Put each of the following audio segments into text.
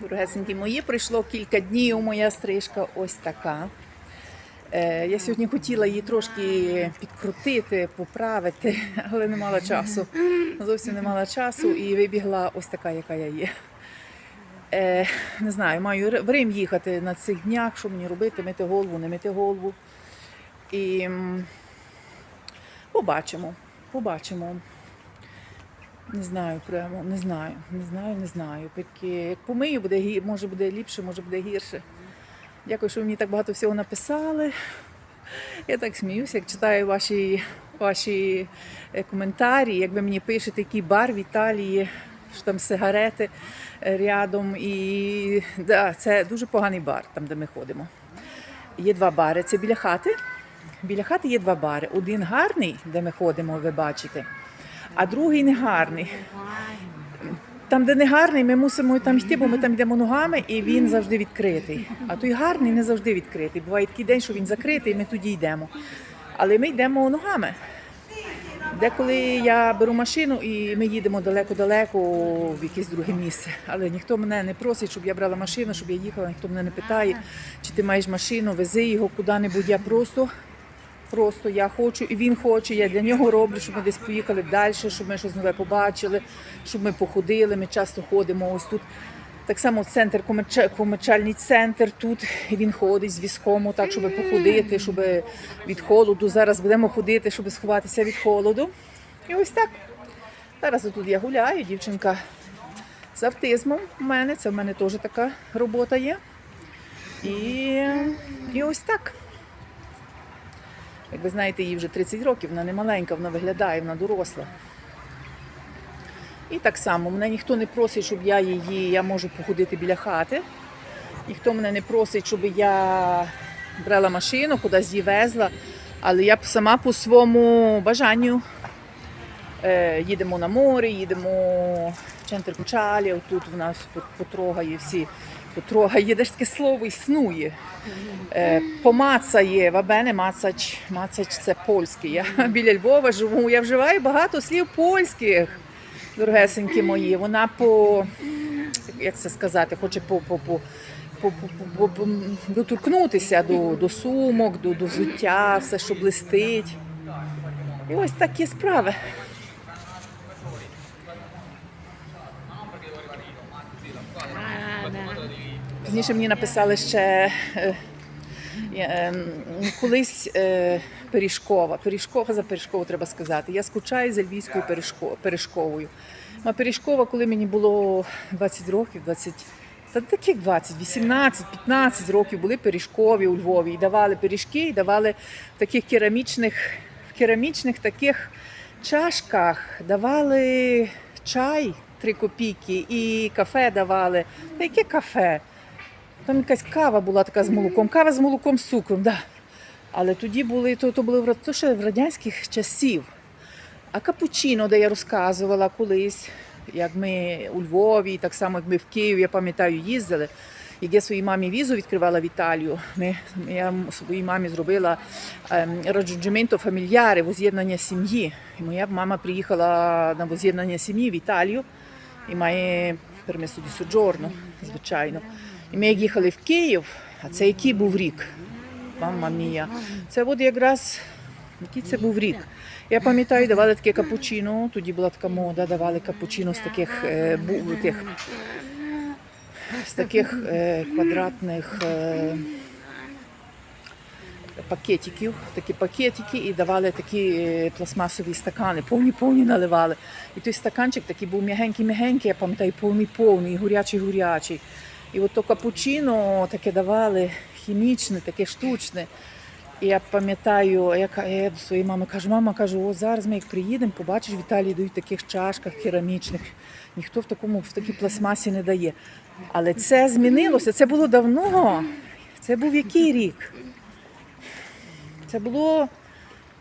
Дорогесенькі мої, пройшло кілька днів. Моя стрижка ось така. Е, я сьогодні хотіла її трошки підкрутити, поправити, але не мала часу. Зовсім не мала часу і вибігла ось така, яка я є. Е, не знаю, маю в Рим їхати на цих днях, що мені робити, мити голову, не мити голову. І побачимо, побачимо. Не знаю прямо, не знаю, не знаю, не знаю. Поки як помию, буде може буде ліпше, може буде гірше. Дякую, що ви мені так багато всього написали. Я так сміюся, як читаю ваші, ваші е, коментарі, як ви мені пишете, який бар в Італії, що там сигарети е, рядом. І да, це дуже поганий бар, там де ми ходимо. Є два бари. Це біля хати. Біля хати є два бари. Один гарний, де ми ходимо, ви бачите, а другий не гарний. Там, де не гарний, ми мусимо там йти, бо ми там йдемо ногами, і він завжди відкритий. А той гарний не завжди відкритий. Буває такий день, що він закритий, і ми тоді йдемо. Але ми йдемо ногами. Деколи я беру машину і ми їдемо далеко-далеко в якесь друге місце. Але ніхто мене не просить, щоб я брала машину, щоб я їхала, ніхто мене не питає, чи ти маєш машину, вези його куди-небудь. Я просто Просто я хочу, і він хоче. Я для нього роблю, щоб ми десь поїхали далі, щоб ми щось нове побачили, щоб ми походили. Ми часто ходимо ось тут. Так само центр, комерчальний центр тут. Він ходить з візком, так, щоб походити, щоб від холоду. Зараз будемо ходити, щоб сховатися від холоду. І ось так. Зараз тут я гуляю, дівчинка з автизмом у мене. Це в мене теж така робота є. І, і ось так. Як ви знаєте, їй вже 30 років, вона не маленька, вона виглядає, вона доросла. І так само, мене ніхто не просить, щоб я її, я можу походити біля хати. Ніхто мене не просить, щоб я брала машину, кудись її везла. Але я сама по своєму бажанню е, їдемо на море, їдемо в центр Кучалі, тут в нас потрогає всі, потрогає, де ж таке слово існує. Е, помацає, вабене мацач, мацач це польське. Я біля Львова живу, я вживаю багато слів польських, дорогесенькі мої. Вона по, як це сказати, хоче по, по, по, по, по, по, по, доторкнутися до, до сумок, до, до взуття, все, що блистить. І ось такі справи. Пізніше мені написали ще е, е, м, колись е, Пиріжкова. Пиріжкова за Пиріжкову треба сказати. Я скучаю за львівською Пиріжко- Пиріжковою. А Пиріжкова, коли мені було 20 років, 20, та таких 20, 18, 15 років були пиріжкові у Львові. І давали пиріжки, і давали в таких керамічних, в керамічних таких чашках давали чай 3 копійки і кафе давали. Та яке кафе? Там якась кава була така з молоком, кава з молоком з цукром, да. Але тоді були, то, то були то ще в радянських часів. А капучино, де я розказувала колись, як ми у Львові, так само як ми в Києві, я пам'ятаю, їздили. Як я своїй мамі візу відкривала в Італію, ми, я своїй мамі зробила ем, раджуджименто фамільяре, воз'єднання сім'ї. І моя мама приїхала на воз'єднання сім'ї в Італію і має пермисо ді соджорно, звичайно. І ми як їхали в Київ, а це який був рік? Мама мія. Це от якраз який це був рік. Я пам'ятаю, давали таке капучино, тоді була така мода, давали капучино з таких е, бу, тих, з таких е, квадратних е, пакетиків, такі пакетики, і давали такі е, пластмасові стакани, повні-повні наливали. І той стаканчик такий був м'ягенький-м'ягенький, я пам'ятаю, повний-повний, гурячий-гурячий. І от то капучино таке давали, хімічне, таке штучне. І я пам'ятаю, я, я до своєї мами кажу, мама кажу, о, зараз ми як приїдемо, побачиш, в Італії дають таких чашках керамічних. Ніхто в такому в такій пластмасі не дає. Але це змінилося, це було давно. Це був який рік? Це було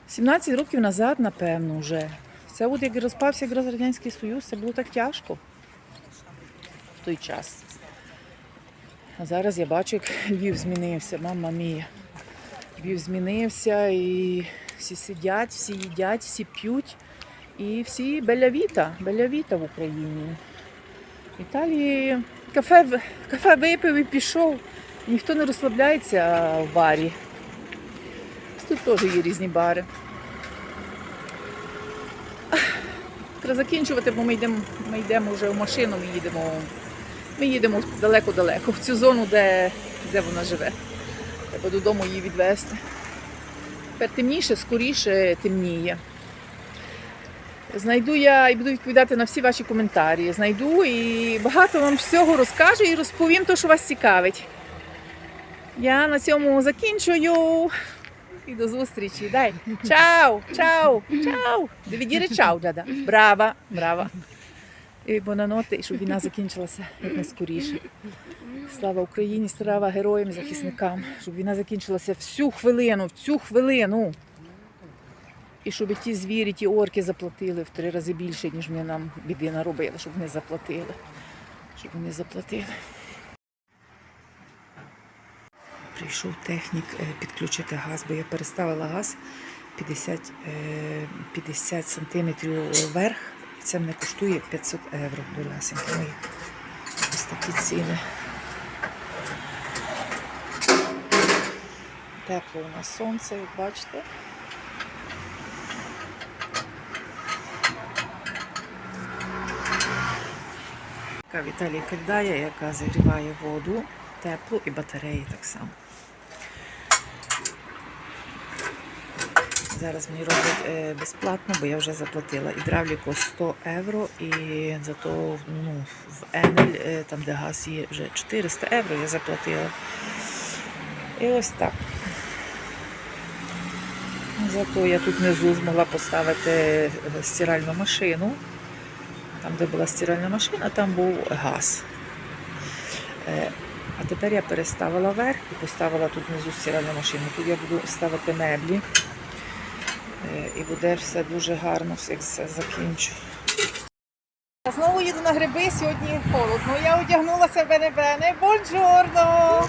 17 років назад, напевно, вже. Це от як розпався якраз Радянський Союз, це було так тяжко в той час. А зараз я бачу, як Львів змінився, мама мія. Львів змінився і всі сидять, всі їдять, всі п'ють. І всі белявіта, белявіта в Україні. В Італії Кафе, кафе випив і пішов. Ніхто не розслабляється в барі. Тут теж є різні бари. Треба закінчувати, бо ми йдемо, ми йдемо вже в машину, ми їдемо, ми їдемо далеко-далеко, в цю зону, де, де вона живе. Треба додому її відвезти. Тепер темніше, скоріше темніє. Знайду я і буду відповідати на всі ваші коментарі. Знайду і багато вам всього розкажу і розповім те, що вас цікавить. Я на цьому закінчую. І до зустрічі. Дай. Чао, чао, чао. Довідіри чао, дада. Браво, браво. І бонаноти, і щоб війна закінчилася якнайскоріше. Слава Україні, слава героям, захисникам, щоб війна закінчилася всю хвилину, в цю хвилину. І щоб ті звірі, ті орки заплатили в три рази більше, ніж вони нам біди наробили, щоб вони заплатили. Щоб вони заплатили. Прийшов технік е, підключити газ, бо я переставила газ 50, е, 50 сантиметрів вверх. Це мене коштує 500 євро. Дорогасенькі мої. Ось такі ціни. Тепло у нас сонце, як бачите. Така Віталій Кальдая, яка загріває воду, теплу і батареї так само. Зараз мені роблять е, безплатно, бо я вже заплатила гідравліку 100 євро і зато ну, в Енель, е, там де газ є, вже 400 євро я заплатила. І ось так. Зато я тут внизу змогла поставити е, стиральну машину. Там, де була стиральна машина, там був газ. А тепер я переставила вверх і поставила тут внизу стиральну машину. Тут я буду ставити меблі. Е, І буде все дуже гарно, все все закінчу. Знову їду на гриби, сьогодні холодно. Я одягнулася бене-бене. Бонджорно!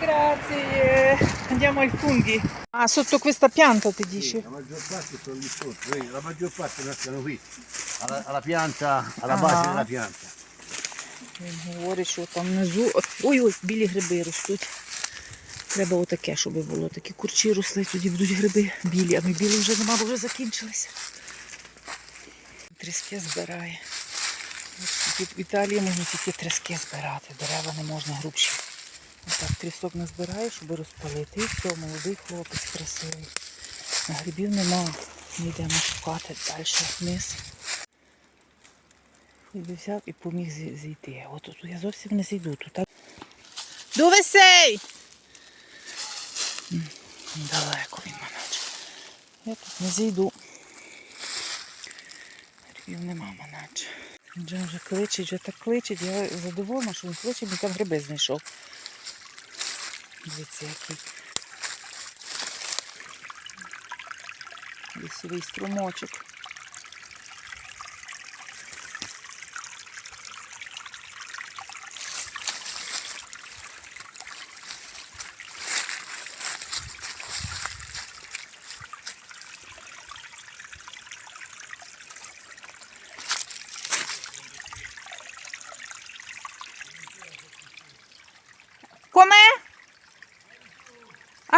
Grazie. Andiamo al funghi. Ah, sotto questa pianta ti dici? La maggior parte sono lì sotto, vedi, la maggior parte nascono qui, alla, alla pianta, alla Ah. base della pianta. Він говорить, що там внизу. Ой-ой, білі гриби ростуть. Треба отаке, щоб було. Такі курчі росли, тоді будуть гриби білі, а ми білі вже нема, бо вже закінчилися. Тріски збирає. В Італії можна тільки тріски збирати, дерева не можна грубші. Отак трісок назбирає, щоб розпалити. І все, молодий хлопець красивий. Грибів нема. Ми йдемо шукати далі вниз. Ніби взяв і поміг зійти. От тут я зовсім не зійду. Тут так... Далеко він маначе. Я тут не зійду. Грибів нема маначе. Він вже кличить, вже так кличить. Я задоволена, що він кличе, він там гриби знайшов. Дивіться, який. Лісовий струмочок.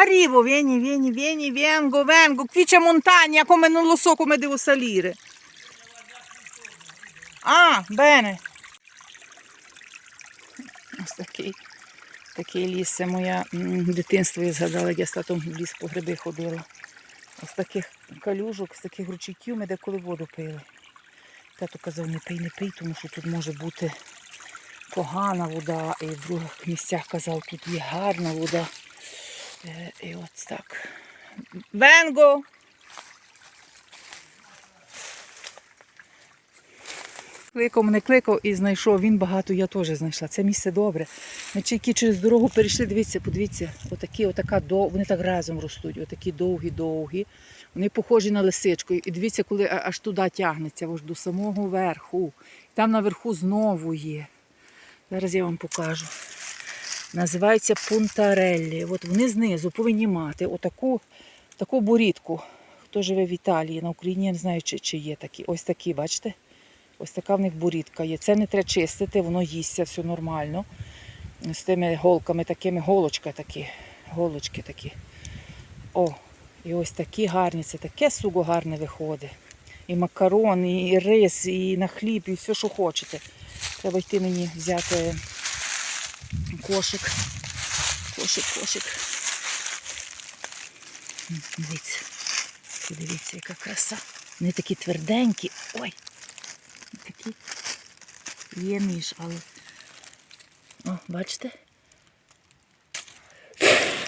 Arrivo, vieni, vieni, vieni, vengo, vengo. Qui c'è montagna, come non lo so come devo salire. Ось такий, такий ліс. Це моє дитинство, я згадала, як я з татом в ліс по гриби ходила. Ось таких калюжок, з таких ручейків ми деколи воду пили. Тато казав, не пий, не пий, тому що тут може бути погана вода, і в других місцях казав, тут є гарна вода. Е, І от так. Венго! Кликав мене кликав і знайшов. Він багато, я теж знайшла. Це місце добре. Ми чайки через дорогу перейшли, дивіться, подивіться, отакі, отака вони так разом ростуть, отакі довгі-довгі. Вони похожі на лисичку. І дивіться, коли аж туди тягнеться, аж до самого верху. Там наверху знову є. Зараз я вам покажу. Називаються пунтареллі. От вони знизу повинні мати отаку таку борідку. Хто живе в Італії, на Україні, я не знаю, чи, чи є такі. Ось такі, бачите? Ось така в них бурідка є. Це не треба чистити, воно їсться, все нормально. З тими голками, такими голочка такі. Голочки такі. О, і ось такі гарні, це таке суго гарне виходить. І макарон, і рис, і на хліб, і все, що хочете. Треба йти мені взяти кошик. Кошик, кошик. Дивіться. Подивіться, яка краса. Вони такі тверденькі. Ой. Такі. Є ніж, але. О, бачите?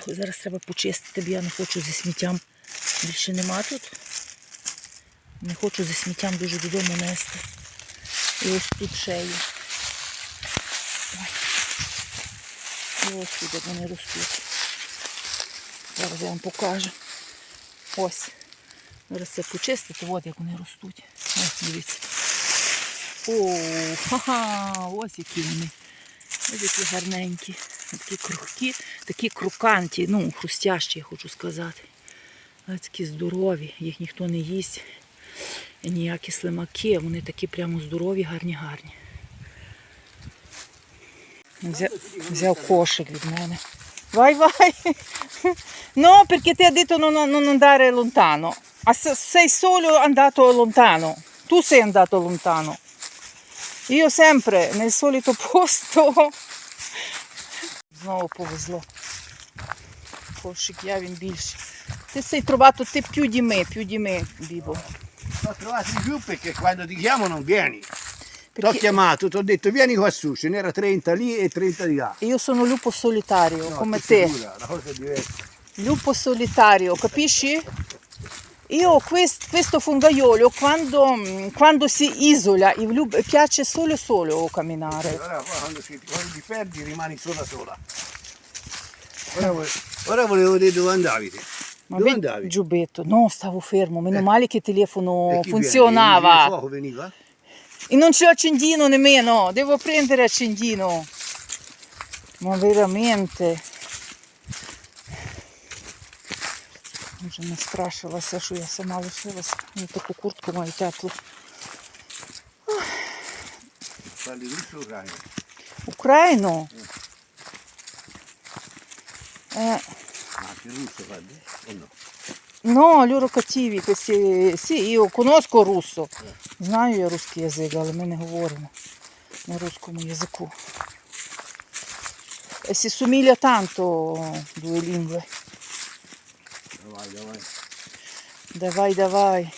Зараз треба почистити, бо я не хочу зі сміттям. Більше нема тут. Не хочу зі сміттям дуже додому нести. І ось тут є. І ось тут вони ростуть. Зараз я вам покажу. Ось. Зараз це почистити, от як вони ростуть. Ось, дивіться. О, ха-ха, ось які вони. Ось які гарненькі. Такі крухкі, такі круканті, ну, хрустящі, я хочу сказати. Але такі здорові, їх ніхто не їсть. Ніякі слимаки, вони такі прямо здорові, гарні, гарні. Взяв, взяв кошик від мене. Vai, vai. No, perché ti ha detto non, non andare lontano. Ma se- sei solo andato lontano. Tu sei andato lontano. Io sempre nel solito posto. Знову повезло. Кошик я він більший. Ти sei trovato te più di me, più di me, Bibo. L'ho trovato in giù perché quando ti chiamo non vieni. Ti ho Perché chiamato, ti ho detto vieni qua su, ce n'era 30 lì e 30 di là. io sono lupo solitario, No, come te. figura, Una cosa diversa. Lupo solitario, capisci? Io quest- questo fungaiolo quando, quando si isola, il lupo piace solo solo camminare. Allora quando, si, quando ti perdi rimani sola sola. Ora, ora volevo vedere dove andavi te. Ma dove andavi? giubbetto, no, stavo fermo, meno male che il telefono chi viene? Il funzionava. fuoco veniva? E non c'è accendino nemmeno, devo prendere accendino. Ma veramente. Вже настрашилася, що я сама лишилася. Ну, таку куртку маю теплу. Ucraino? Україну. Е, Ma anche russo questi... Sì, io conosco russo. Знаю я русский язик, але ми не говоримо на русскому язику. E si somiglia tanto due lingue. Давай, давай. Давай, давай.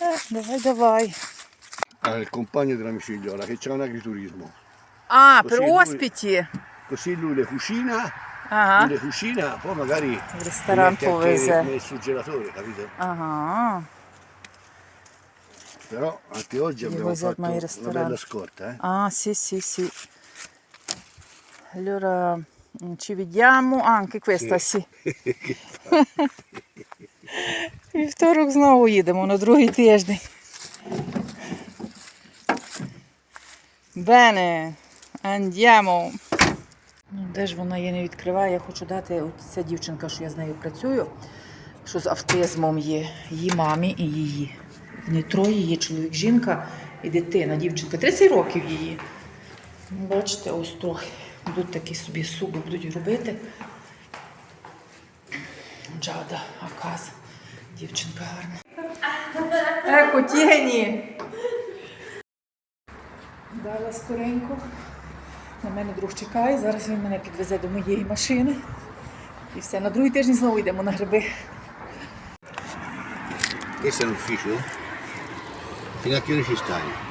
Eh, давай, давай. Ah, il compagno della mia figliola che c'ha un agriturismo. А, Così per lui- ospiti. Così lui le cucina, Ага. lui le cucina, poi magari В ресторан mette anche повезе. nel surgelatore, capito? Ага. Però anche oggi abbiamo возят fatto mai una ristorante. bella scorta, eh? Ah, sì, sì, sì. Allora mm, ci vediamo. Ah, anche questa, sì. Вівторок знову їдемо на другий тиждень. Бене, andiamo. Де ж вона її не відкриває? Я хочу дати от ця дівчинка, що я з нею працюю, що з автизмом є, її мамі і її. Вони троє, є чоловік, жінка і дитина. Дівчинка 30 років її. Бачите, ось трохи. Будуть такі собі суби будуть робити. Джада, Аказ. Дівчинка гарна. Еко, тіні. Дала скоренько. На мене друг чекає. Зараз він мене підвезе до моєї машини. І все. На другий тиждень знову йдемо на гриби. This è l'ufficio? Fino a che ore ci stai?